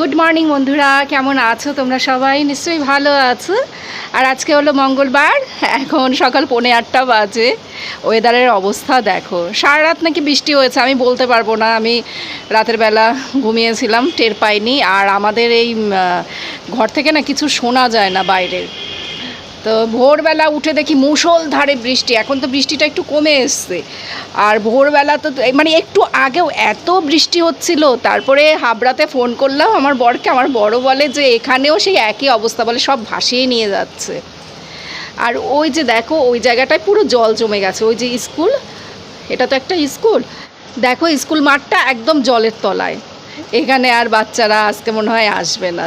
Good morning বন্ধুরা। কেমন আছো তোমরা সবাই? নিশ্চয়ই ভালো আছো। আর আজকে হলো মঙ্গলবার। এখন সকাল পৌনে আটটা বাজে। ওয়েদারের অবস্থা দেখো। সারা রাত নাকি বৃষ্টি হয়েছে, আমি বলতে পারব না। আমি রাতের বেলা ঘুমিয়েছিলাম, টের পাইনি। আর আমাদের এই ঘর থেকে না কিছু শোনা যায় না বাইরের। তো ভোরবেলা উঠে দেখি মুষলধারে বৃষ্টি, এখন তো বৃষ্টিটা একটু কমে এসছে। আর ভোরবেলা তো মানে একটু আগেও এত বৃষ্টি হচ্ছিল, তারপরে হাবড়াতে ফোন করলাম, আমার বরকে, আমার বড় বলে যে এখানেও সেই একই অবস্থা বলে সব ভাসিয়ে নিয়ে যাচ্ছে। আর ওই যে দেখো, ওই জায়গাটায় পুরো জল জমে গেছে, ওই যে স্কুল, এটা তো একটা স্কুল। দেখো স্কুল মাঠটা একদম জলের তলায়, এখানে আর বাচ্চারা আজকে মনে হয় আসবে না।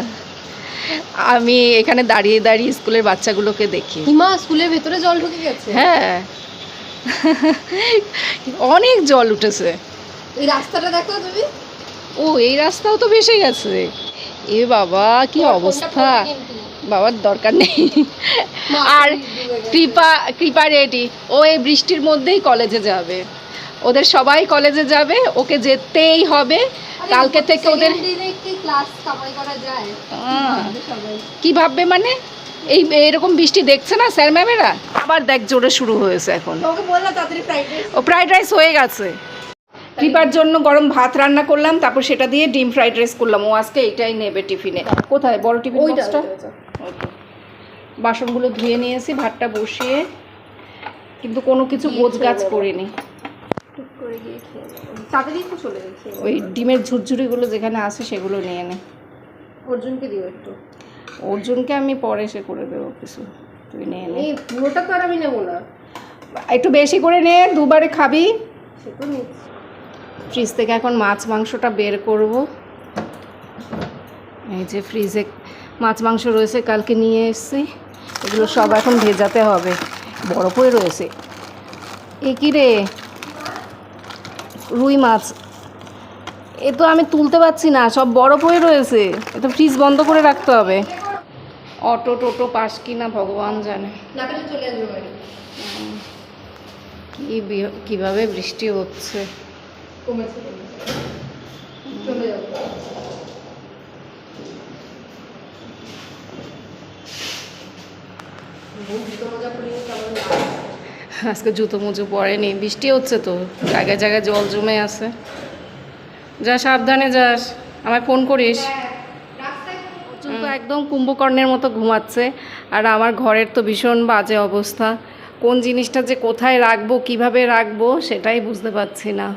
আমি এখানে দাঁড়িয়ে দাঁড়িয়ে স্কুলের বাচ্চাগুলোকে দেখি। হিমা স্কুলের ভেতরে জল ঢুকে গেছে? হ্যাঁ। অনেক জল উঠেছে। এই রাস্তাটা দেখো তুমি। ও এই রাস্তাও তো ভেসে গেছে। এ বাবা কি অবস্থা। বাবার দরকার নেই। আর কৃপা কৃপা রেডি। ও এই বৃষ্টির মধ্যেই কলেজে যাবে। ওদের সবাই কলেজে যাবে ওকে যেতেই হবে। কালকে থেকে ওদের ক্লাস কামাই করা যায়। আহ, সবাই? কি ভাববে মানে? এই এরকম বৃষ্টি দেখছে না স্যার ম্যামেরা? আবার দেখ জোরে শুরু হয়েছে এখন। ও ফ্রাইড রাইস হয়ে গেছে। কৃপার জন্য গরম ভাত রান্না করলাম তারপর সেটা দিয়ে ডিম ফ্রাইড রাইস করলাম। ও আজকে এইটাই নেবে টিফিনে। কোথায়? বড় টিফিন বক্সটা বাসনগুলো ধুয়ে নিয়েছি ভাতটা বসিয়ে। কিন্তু কোনো কিছু গোছ গাছ করিনি। করে গিয়ে খেয়ে তাড়াতাড়ি তো চলে গেছে ওই ডিমের ঝুরঝুরিগুলো যেখানে আছে সেগুলো নিয়ে নে। অর্জুনকে দিও একটু। অর্জুনকে আমি পরে সে করে দেবো কিছু। তুই নিয়ে নে। এই পুরোটা তো আর আমি নেব না। একটু বেশি করে নে দুবারে খাবি। সে তো নিচ্ছি। ফ্রিজ থেকে এখন মাছ মাংসটা বের করব। এই যে ফ্রিজে মাছ মাংস রয়েছে কালকে নিয়ে এসেছি। এগুলো সব এখন ভেজাতে হবে। বরফ হয়ে রয়েছে। এ কি রে? রুই মাছ। এ তো আমি তুলতে পারছি না সব বরফ হয়ে রয়েছে। এ তো ফ্রিজ বন্ধ করে রাখতে হবে। অটো টোটো পাস কি না ভগবান জানে। কি কীভাবে বৃষ্টি হচ্ছে। চলে আজকে জুতো মুজো পরেনি বৃষ্টি হচ্ছে তো জায়গায় জায়গায় জল জমে আছে। যা সাবধানে যাস আমায় ফোন করিস। তো একদম কুম্ভকর্ণের মতো ঘুমাচ্ছে আর আমার ঘরের তো ভীষণ বাজে অবস্থা। কোন জিনিসটা যে কোথায় রাখব কীভাবে রাখব সেটাই বুঝতে পারছি না।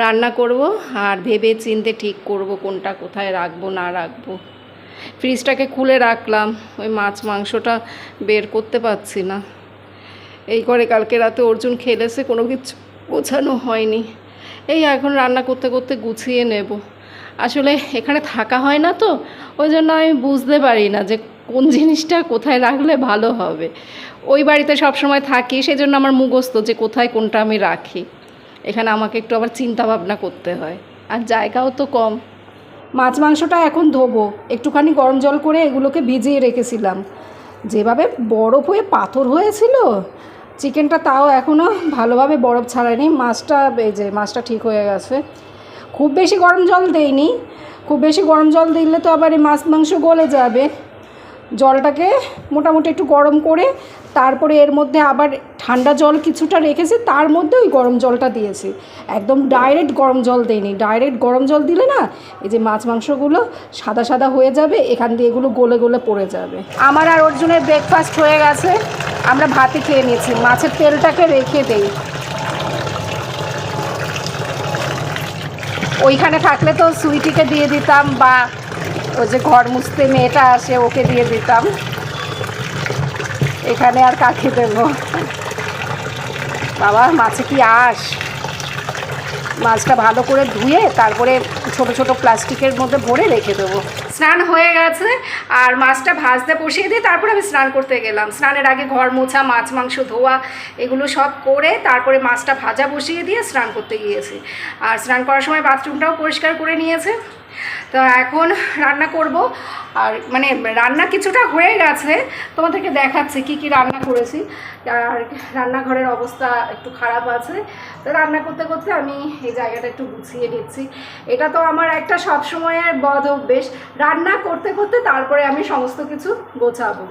রান্না করব আর ভেবে চিনতে ঠিক করব কোনটা কোথায় রাখব না রাখব। ফ্রিজটাকে খুলে রাখলাম ওই মাছ মাংসটা বের করতে পারছি না। এই করে কালকে রাতে অর্জুন খেলেছে, কোনো কিছু গোছানো হয়নি। এই এখন রান্না করতে করতে গুছিয়ে নেব। আসলে এখানে থাকা হয় না তো, ওই জন্য আমি বুঝতে পারি না যে কোন জিনিসটা কোথায় রাখলে ভালো হবে। ওই বাড়িতে সব সময় থাকি সেই জন্য আমার মুখস্থ যে কোথায় কোনটা আমি রাখি। এখানে আমাকে একটু আবার চিন্তা ভাবনা করতে হয়। আর জায়গাও তো কম। মাছ মাংসটা এখন ধোবো। একটুখানি গরম জল করে এগুলোকে ভিজিয়ে রেখেছিলাম। যেভাবে বরফ হয়ে পাথর হয়েছিল চিকেনটা তাও এখনও ভালোভাবে বরফ ছাড়ায়নি। মাছটা, এই যে মাছটা ঠিক হয়ে গেছে। খুব বেশি গরম জল দেইনি। খুব বেশি গরম জল দিলে তো আবার এই মাছ মাংস গলে যাবে। জলটাকে মোটামুটি একটু গরম করে তারপরে এর মধ্যে আবার ঠান্ডা জল কিছুটা রেখেছি, তার মধ্যে ওই গরম জলটা দিয়েছি। একদম ডাইরেক্ট গরম জল দেইনি। ডাইরেক্ট গরম জল দিলে না, এই যে মাছ মাংসগুলো সাদা সাদা হয়ে যাবে, এখান দিয়ে এগুলো গলে গলে পড়ে যাবে। আমার আর অর্জুনের ব্রেকফাস্ট হয়ে গেছে। আমরা ভাতে খেয়ে নিয়েছি। মাছের তেলটাকে রেখে দেই। ওইখানে থাকলে তো সুইটিকে দিয়ে দিতাম বা ওই যে ঘর মুছতে মেয়েটা আসে, ওকে দিয়ে দিতাম। এখানে আর কাকে দেব? বাবা, মাছে কি আস মাছটা ভালো করে ধুয়ে তারপরে ছোট ছোট প্লাস্টিকের মধ্যে ভরে রেখে দেবো। স্নান হয়ে গেছে, আর মাছটা ভাজতে বসিয়ে দিয়ে তারপরে আমি স্নান করতে গেলাম। স্নানের আগে ঘর মোছা, মাছ মাংস ধোয়া, এগুলো সব করে তারপরে মাছটা ভাজা বসিয়ে দিয়ে স্নান করতে গিয়েছি। আর স্নান করার সময় বাথরুমটাও পরিষ্কার করে নিয়েছে। তো এখন রান্না করব। আর মানে রান্না কিছুটা হয়ে গেছে, তোমাদেরকে দেখাচ্ছি কি কি রান্না করেছি। আর রান্নাঘরের অবস্থা একটু খারাপ আছে, তো রান্না করতে করতে আমি এই জায়গাটা একটু গুছিয়ে নিচ্ছি। এটা তো আমার একটা সবসময়ের বদ অভ্যেস। রান্না করতে করতে তারপরে আমি সমস্ত কিছু গোছাবো।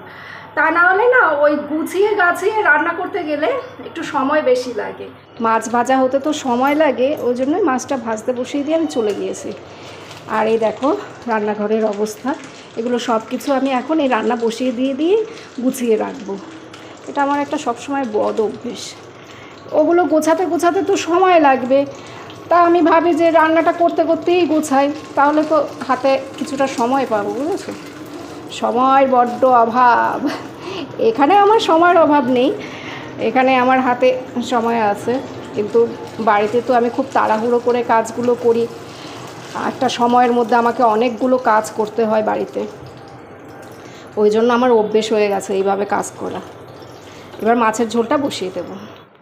তা না হলে না ওই গুছিয়ে গাছিয়ে রান্না করতে গেলে একটু সময় বেশি লাগে। মাছ ভাজা হতে তো সময় লাগে, ওই জন্যই মাছটা ভাজতে বসিয়ে দিয়ে আমি চলে গিয়েছি। আর এই দেখো রান্নাঘরের অবস্থা। এগুলো সব কিছু আমি এখন এই রান্না বসিয়ে দিয়ে দিয়ে গুছিয়ে রাখব। এটা আমার একটা সবসময় বদ অভ্যেস। ওগুলো গোছাতে গোছাতে তো সময় লাগবে। তা আমি ভাবি যে রান্নাটা করতে করতেই গোছাই। তাহলে তো হাতে কিছুটা সময় পাবো, বুঝেছ? সময়ের বড্ড অভাব। এখানে আমার সময়ের অভাব নেই। এখানে আমার হাতে সময় আছে। কিন্তু বাড়িতে তো আমি খুব তাড়াহুড়ো করে কাজগুলো করি। একটা সময়ের মধ্যে আমাকে অনেকগুলো কাজ করতে হয় বাড়িতে। ওই জন্য আমার অভ্যেস হয়ে গেছে এইভাবে কাজ করা। এবার মাছের ঝোলটা বসিয়ে দেব।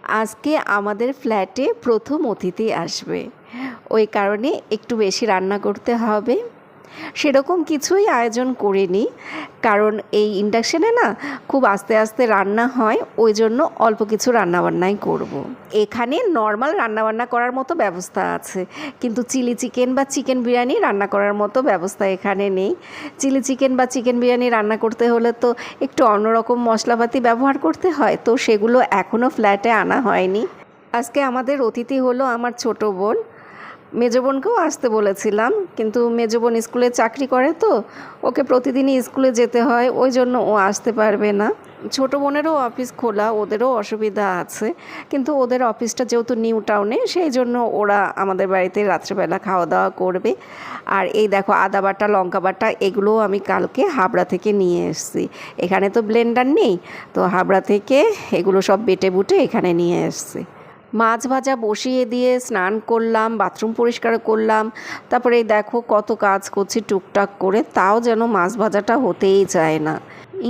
আজকে আমাদের ফ্ল্যাটে প্রথম অতিথি আসবে। ওই কারণে একটু বেশি রান্না করতে হবে। সেরকম কিছুই আয়োজন করিনি। কারণ এই ইন্ডাকশানে না খুব আস্তে আস্তে রান্না হয়, ওই জন্য অল্প কিছু রান্নাবান্নাই করব। এখানে নর্মাল রান্নাবান্না করার মতো ব্যবস্থা আছে। কিন্তু চিলি চিকেন বা চিকেন বিরিয়ানি রান্না করার মতো ব্যবস্থা এখানে নেই। চিলি চিকেন বা চিকেন বিরিয়ানি রান্না করতে হলে তো একটু অন্যরকম মশলাপাতি ব্যবহার করতে হয়, তো সেগুলো এখনও ফ্ল্যাটে আনা হয়নি। আজকে আমাদের অতিথি হলো আমার ছোট বোন। মেজো বোনকেও আসতে বলেছিলাম, কিন্তু মেজো বোন স্কুলে চাকরি করে তো, ওকে প্রতিদিনই স্কুলে যেতে হয়, ওই জন্য ও আসতে পারবে না। ছোট বোনেরও অফিস খোলা, ওদেরও অসুবিধা আছে, কিন্তু ওদের অফিসটা যেহেতু নিউ টাউনে, সেই জন্য ওরা আমাদের বাড়িতে রাত্রেবেলা খাওয়া দাওয়া করবে। আর এই দেখো, আদা বাটা, লঙ্কা বাটা, এগুলোও আমি কালকে হাবড়া থেকে নিয়ে এসেছি। এখানে তো ব্লেন্ডার নেই, তো হাবড়া থেকে এগুলো সব বেটে বুটে এখানে নিয়ে এসেছি। মাছ ভাজা বসিয়ে দিয়ে স্নান করলাম, বাথরুম পরিষ্কার করলাম, তারপরে দেখো কত কাজ করছি টুকটাক করে, তাও যেন মাছ ভাজাটা হতেই চায় না।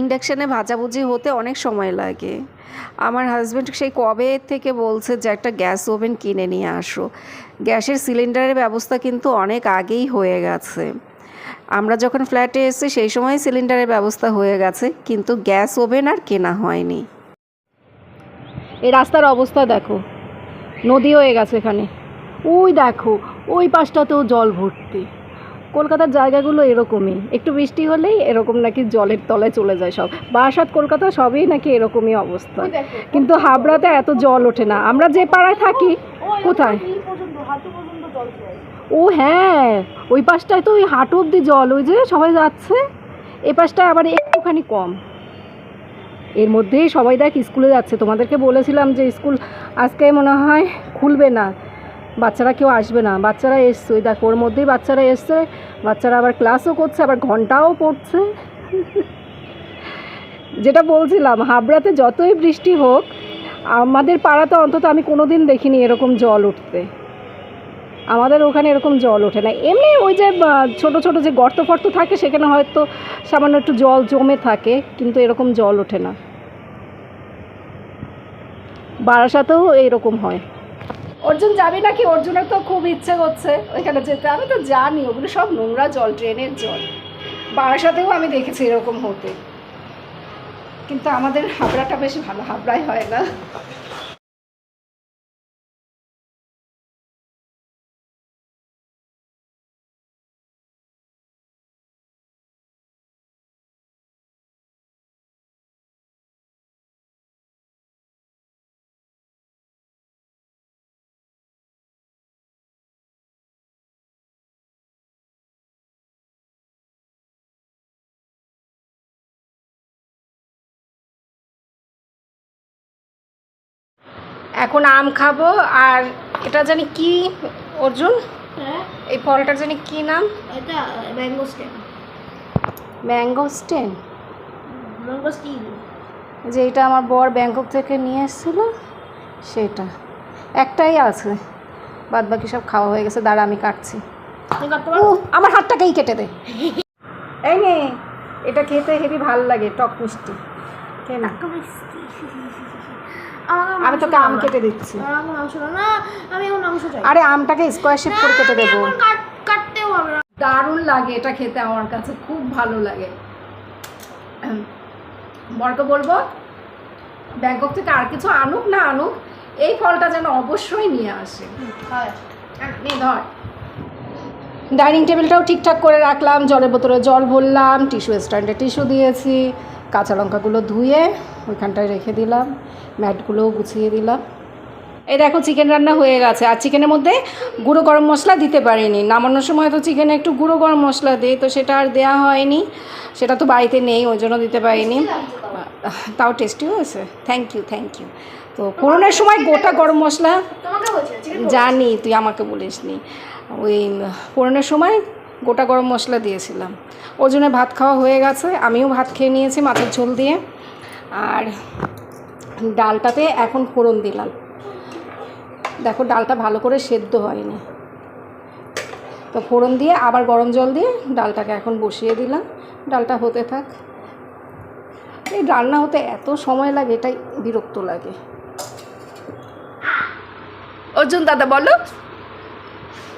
ইন্ডাকশানে ভাজাভুজি হতে অনেক সময় লাগে। আমার হাজব্যান্ড সেই কবে থেকে বলছে যে, একটা গ্যাস ওভেন কিনে নিয়ে আসো। গ্যাসের সিলিন্ডারের ব্যবস্থা কিন্তু অনেক আগেই হয়ে গেছে। আমরা যখন ফ্ল্যাটে এসেছি, সেই সময় সিলিন্ডারের ব্যবস্থা হয়ে গেছে, কিন্তু গ্যাস ওভেন আর কেনা হয়নি। এই রাস্তার অবস্থা দেখো। নদী হয়ে গেছে এখানে। ওই দেখো ওই পাশটাতেও জল ভর্তি। কলকাতার জায়গাগুলো এরকমই। একটু বৃষ্টি হলেই এরকম নাকি জলের তলায় চলে যায় সব। বারাসাত কলকাতা সবই নাকি এরকমই অবস্থা। কিন্তু হাবড়াতে এত জল ওঠে না। আমরা যে পাড়ায় থাকি কোথায়? ও হ্যাঁ। ওই পাশটায় তো ওই হাঁটু অব্দি জল। ওই যে সবাই যাচ্ছে এ পাশটায় আবার একটুখানি কম। এর মধ্যেই সবাই দেখ স্কুলে যাচ্ছে। তোমাদেরকে বলেছিলাম যে স্কুল আজকে মনে হয় খুলবে না। বাচ্চারা কেউ আসবে না। বাচ্চারা এসছে। ওই দেখো, ওর মধ্যেই বাচ্চারা এসছে। বাচ্চারা আবার ক্লাসও করছে, আবার ঘন্টাও পড়ছে। যেটা বলছিলাম, হাবড়াতে যতই বৃষ্টি হোক, আমাদের পাড়াতে অন্তত আমি কোনো দিন দেখিনি এরকম জল উঠতে। আমাদের ওখানে এরকম জল ওঠে না। এমনি ওই যে ছোট ছোট যে গর্ত ফর্ত থাকে, সেখানে হয়তো সামান্য একটু জল জমে থাকে, কিন্তু এরকম জল ওঠে না। বারাসাতেও এইরকম হয়। অর্জুন, যাবে নাকি? অর্জুনের তো খুব ইচ্ছে করছে ওইখানে যেতে। আমি তো জানি, ওগুলো সব নোংরা জল, ড্রেনের জল। বারাসাতেও আমি দেখেছি এরকম হতে। কিন্তু আমাদের হাবড়াটা বেশি ভালো হাবড়ায় হয় না। এখন আম খাব আর এটা জানি কি অর্জুন? হ্যাঁ। এই ফলটার জানি কি নাম? এটা mango stem. Mango stem mango still যে এটা আমার বর ব্যাংকক থেকে নিয়ে এসেছিল সেটা। একটাই আছে বাদ বাকি সব খাওয়া হয়ে গেছে দাঁড়া আমি কাটছি। আমার হাতটাকেই কেটে দে। এই নে এটা খেতে হেবি ভালো লাগে টক মিষ্টি। কে না? আমাকে আমি তোকে আম কেটে দিচ্ছি। আমাকে মাংস দাও। না আমি এখন মাংস চাই। আরে আমটাকে স্কোয়ার শেপ করে কেটে দেবো। কাটতেও হবে দারুণ লাগে এটা খেতে আমার কাছে খুব ভালো লাগে। বরকে বলব ব্যাংকক থেকে আর কিছু আনুক না আনুক এই ফলটা যেন অবশ্যই নিয়ে আসে। ধর। ডাইনিং টেবিলটাও ঠিকঠাক করে রাখলাম জলের বোতলে জল ভরলাম টিস্যু স্ট্যান্ডে টিস্যু দিয়েছি কাঁচা লঙ্কাগুলো ধুয়ে ওইখানটায় রেখে দিলাম ম্যাটগুলোও গুছিয়ে দিলাম। এই দেখো চিকেন রান্না হয়ে গেছে। আর চিকেনের মধ্যে গুঁড়ো গরম মশলা দিতে পারিনি। নামানোর সময় তো চিকেনে একটু গুঁড়ো গরম মশলা দিই তো সেটা আর দেওয়া হয়নি। সেটা তো বাড়িতে নেই ওই জন্য দিতে পারিনি। তাও টেস্টি হয়েছে। থ্যাংক ইউ থ্যাংক ইউ তো করোনার সময় গোটা গরম মশলা জানি তুই আমাকে বলিস নি ওই পড়ানোর সময় গোটা গরম মশলা দিয়েছিলাম। ওর জন্য ভাত খাওয়া হয়ে গেছে। আমিও ভাত খেয়ে নিয়েছি মাছের ঝোল দিয়ে। আর ডালটাতে এখন ফোড়ন দিলাম। দেখো, ডালটা ভালো করে সেদ্ধ হয়নি। তো ফোড়ন দিয়ে আবার গরম জল দিয়ে ডালটাকে এখন বসিয়ে দিলাম। ডালটা হতে থাক। এই রান্না হতে এত সময় লাগে, এটাই বিরক্ত লাগে। অর্জুন দাদা, বলো।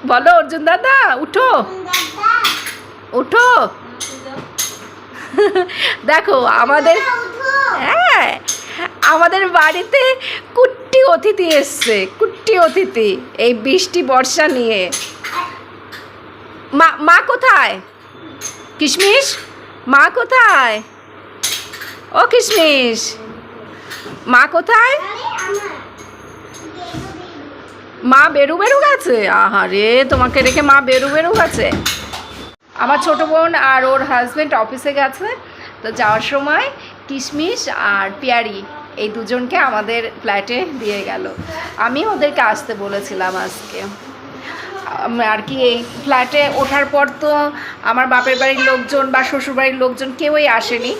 বলো, অর্জুন দাদা, উঠো। উঠো। দেখো, আমাদের হ্যাঁ আমাদের বাড়িতে কুট্টি অতিথি এসছে, কুট্টি অতিথি, এই বৃষ্টি, বর্ষা নিয়ে। মা মা কোথায়? কিশমিশ? মা কোথায়? ও কিশমিশ। মা কোথায়? মা বেরু বেরু গেছে? আহারে, তোমাকে রেখে মা বেরু বেরু গেছে। আমার ছোট বোন আর ওর হাজব্যান্ড অফিসে গেছে। তো যাওয়ার সময় কিশমিশ আর পেয়ারি এই দুজনকে আমাদের ফ্ল্যাটে দিয়ে গেল। আমি ওদেরকে আসতে বলেছিলাম আজকে। আর কি এই ফ্ল্যাটে ওঠার পর তো আমার বাপের বাড়ির লোকজন বা শ্বশুর বাড়ির লোকজন কেউই আসেনি।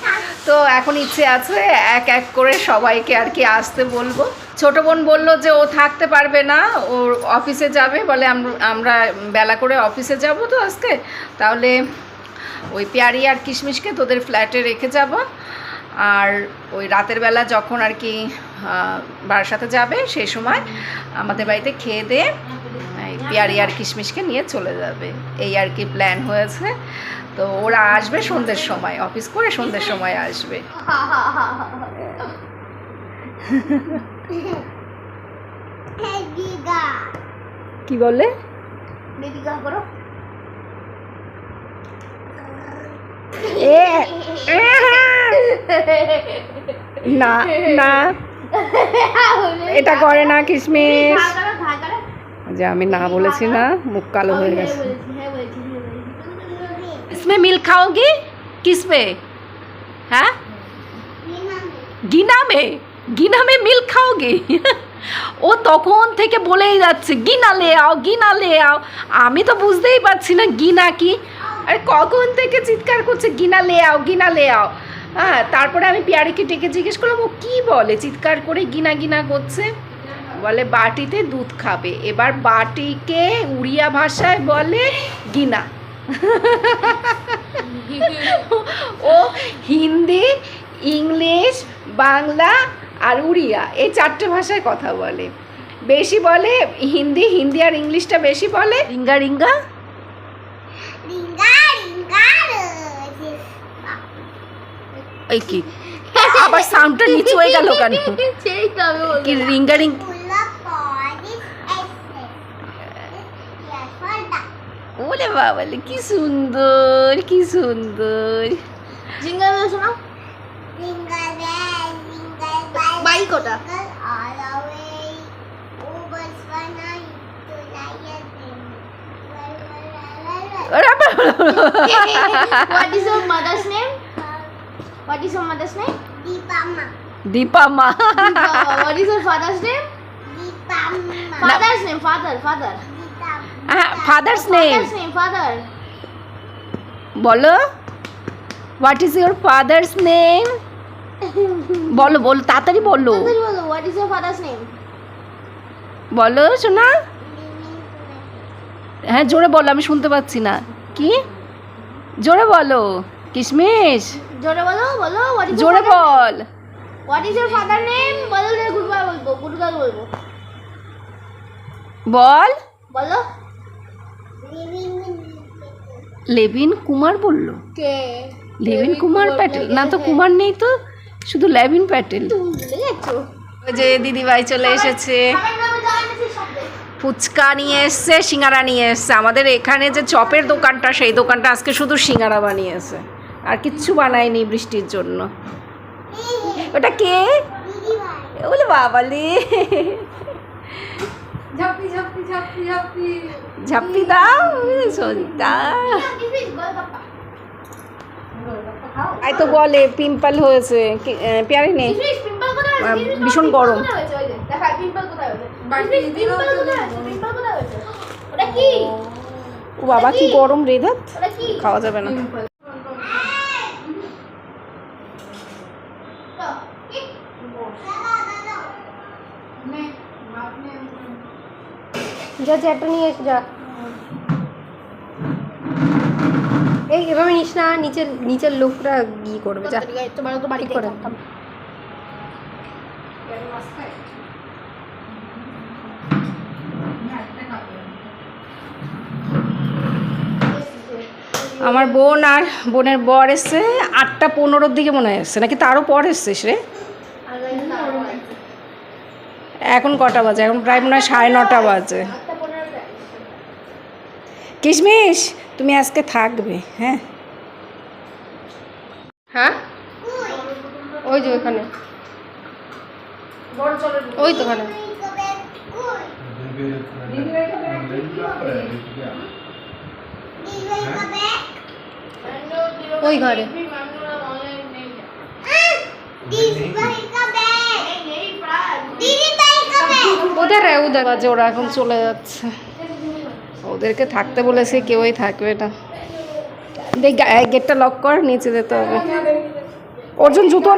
তো এখন ইচ্ছে আছে এক এক করে সবাইকে আর কি আসতে বলব। ছোট বোন বলল যে ও থাকতে পারবে না ও অফিসে যাবে। বলে আমরা বেলা করে অফিসে যাব তো আজকে। তাহলে ওই পেয়ারি আর কিশমিশকে তোদের ফ্ল্যাটে রেখে যাব। আর ওই রাতের বেলা যখন আর কি আহ, বারাসাতে যাবে সেই সময় আমাদের বাড়িতে খেয়ে দিয়ে পেয়ারি আর কিশমিশকে নিয়ে চলে যাবে। এই আর কি প্ল্যান হয়েছে। তো ওরা আসবে সন্ধ্যের সময় অফিস করে সন্ধ্যের সময় আসবে। কি বলে না না। এটা করে না কিশমিশ। যে আমি না বলেছি না মুখ কালো হয়ে গেছে হ্যাঁ বলেছি হ্যাঁ বলেছি इसमें मिल्क खाओगी किस पे हैं গিনা মে গিনা মে মিল্ক খাওগে ও তখন থেকে বলেই যাচ্ছে গিনা লে আও গিনা লে আও আমি তো বুঝতেই পারছি না গিনা কি আরে কখন থেকে চিৎকার করছে গিনা লে আও গিনা লে আও হ্যাঁ তারপরে আমি পিয়ারিকে ডেকে জিজ্ঞেস করলাম ও কী বলে চিৎকার করে গিনা গিনা করছে বলে বাটিতে দুধ খাবে। এবার বাটিকে উড়িয়া ভাষায় বলে গিনা। ও হিন্দি ইংলিশ বাংলা আর উড়িয়া এই চারটে ভাষায় কথা বলে। বেশি বলে হিন্দি হিন্দি আর ইংলিশটা বেশি বলে রিঙ্গা রিঙ্গা। এই কি? আবার সাউন্ডটা নিচু হয়ে গেল কেন? কি রিঙ্গা রিং ওলে বাবালে কি সুন্দর কি সুন্দর জিঙ্গা বেল শোনা বাইক ওটা ওরে বাবা। What is your mother's name? What is your mother's name? Dipa মা what is your father's name? Father's name, father, father. হ্যাঁ father's name Father's name, father. বলো। What is your father's name বলো বলো তাড়াতাড়ি বলো। What is your father's name? বলো শোনা। হ্যাঁ জোরে বলো আমি শুনতে পাচ্ছি না। কি? জোরে বলো। কিশমিশ। জোরে বলো বলো জোরে বল। What is your father name? বলো গুড বাই বলব গুড বলব। বল। বলো। লেভিন কুমার বলল। কে? লেভিন কুমার প্যাটেল? না তো কুমার নেই তো শুধু লেভিন প্যাটেল। যে দিদিভাই চলে এসেছে। ফুচকা নিয়ে এসছে সিঙ্গারা নিয়ে এসছে। আমাদের এখানে যে চপের দোকানটা সেই দোকানটা আজকে শুধু সিঙ্গারা বানিয়েছে। আর কিচ্ছু বানায়নি বৃষ্টির জন্য। ওটা কে? বলে বাবালে। ঝাপি ঝাপি ঝাপি ঝাপি। ঝাপ্পি দাও গোলগাপ্পা আই তো বলে পিম্পল হয়েছে। পেয়ারে নেই। ভীষণ গরম। কোথায় হয়েছে ওই যে দেখা পিম্পল কোথায় হয়েছে কিশমিশ পিম্পল কোথায় হয়েছে পিম্পল কোথায় হয়েছে ওটা কি? ও বাবা কি গরম রে ধ্যাৎ ওটা কি? খাওয়া যাবে না। যা চ্যাটটা নিয়ে এসে যা। এই এভাবে নিস না নিচের নিচের লোকরা ই করবে যা। বাড়ি করে। আমার বোন আর বোনের বর এসছে আটটা পনেরোর দিকে মনে হয় এসছে নাকি তারও পর এসছিস রে? এখন কটা বাজে? এখন প্রায় মনে হয় সাড়ে নটা বাজে। কিশমিশ তুমি আজকে থাকবে হ্যাঁ? হ্যাঁ? ওই যে ওখানে। ওই তো ওখানে। ওই ঘরে। ওদের ওদের কাজে ওরা এখন চলে যাচ্ছে। ওদেরকে থাকতে বলেছে, কেউই থাকবে না। দেখ গেটটা লক কর, নিচে যেতে হবে। অর্জুন, জুতো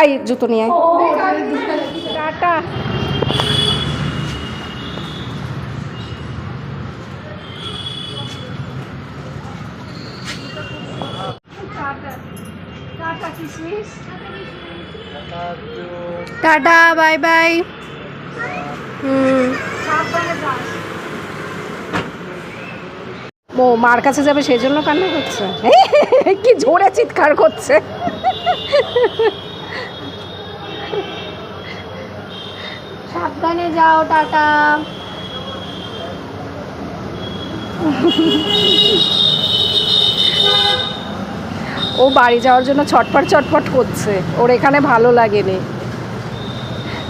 আই জুতো নিয়ে টাটা। টাটা বাই বাই হুম। ও মার কাছে যাবে সেই জন্য কান্না করছে। কি জোরে চিৎকার করছে। সাবধানে যাও টাটা। ও বাড়ি যাওয়ার জন্য ছটপট ছটপট করছে। ওর এখানে ভালো লাগেনি।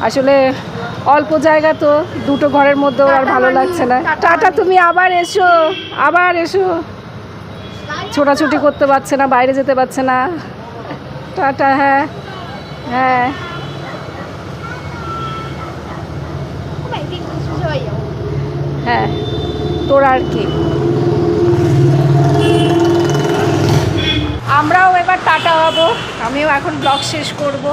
আসলে অল্প জায়গা তো দুটো ঘরের মধ্যে ওর আর ভালো লাগছে না। টাটা তুমি আবার এসো আবার এসো। ছোটাছুটি করতে পারছে না বাইরে যেতে পারছে না। টাটা হ্যাঁ হ্যাঁ। হ্যাঁ তোর আর কি। আমরাও এবার টাটা হব আমিও এখন ব্লগ শেষ করব।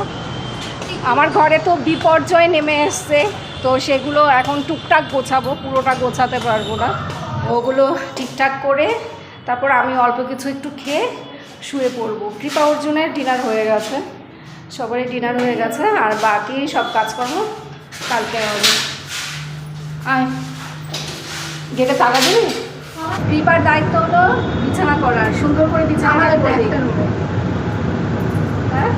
আমার ঘরে তো বিপর্যয় নেমে এসছে তো সেগুলো এখন টুকটাক গোছাবো পুরোটা গোছাতে পারব না। ওগুলো ঠিকঠাক করে তারপর আমি অল্প কিছু একটু খেয়ে শুয়ে পড়ব। কৃপা অর্জুনের ডিনার হয়ে গেছে। সবারই ডিনার হয়ে গেছে আর বাকি সব কাজকর্ম কালকে হবে। আয় গেটে তালা দিবি? কৃপার দায়িত্ব হলো বিছানা করার সুন্দর করে বিছানা হ্যাঁ?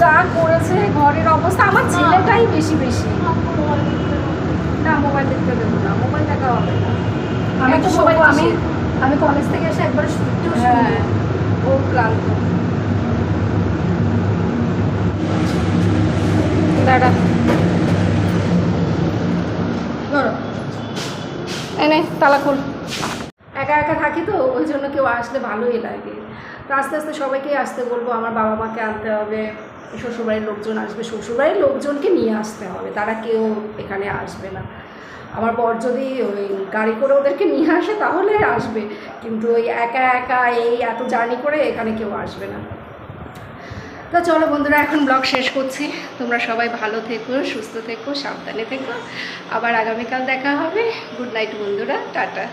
যা করেছে ঘরের অবস্থা আমার ছেলেটাই বেশি বেশি। না মোবাইল দেখতে দেবো না মোবাইল দেখা হবে আমি তো সবাই আমি আমি কলেজ থেকে এসে একবার হ্যাঁ ও ক্লান্ত। দাঁড়া। এনে তালা খোল। একা একা থাকি তো ওই জন্য কেউ আসলে ভালোই লাগে। তো আস্তে আস্তে সবাইকেই আসতে বলব, আমার বাবা মাকে আনতে হবে, শ্বশুরবাড়ির লোকজন আসবে, শ্বশুরবাড়ির লোকজনকে নিয়ে আসতে হবে, তারা কেউ এখানে আসবে না। আমার বর যদি ওই গাড়ি করে ওদেরকে নিয়ে আসে তাহলে আসবে, কিন্তু ওই একা একা এই এত জার্নি করে এখানে কেউ আসবে না। তো চলো বন্ধুরা, এখন ব্লগ শেষ করছি। তোমরা সবাই ভালো থেকো, সুস্থ থেকো, সাবধানে থেকো। আবার আগামীকাল দেখা হবে। গুড নাইট বন্ধুরা, টাটা।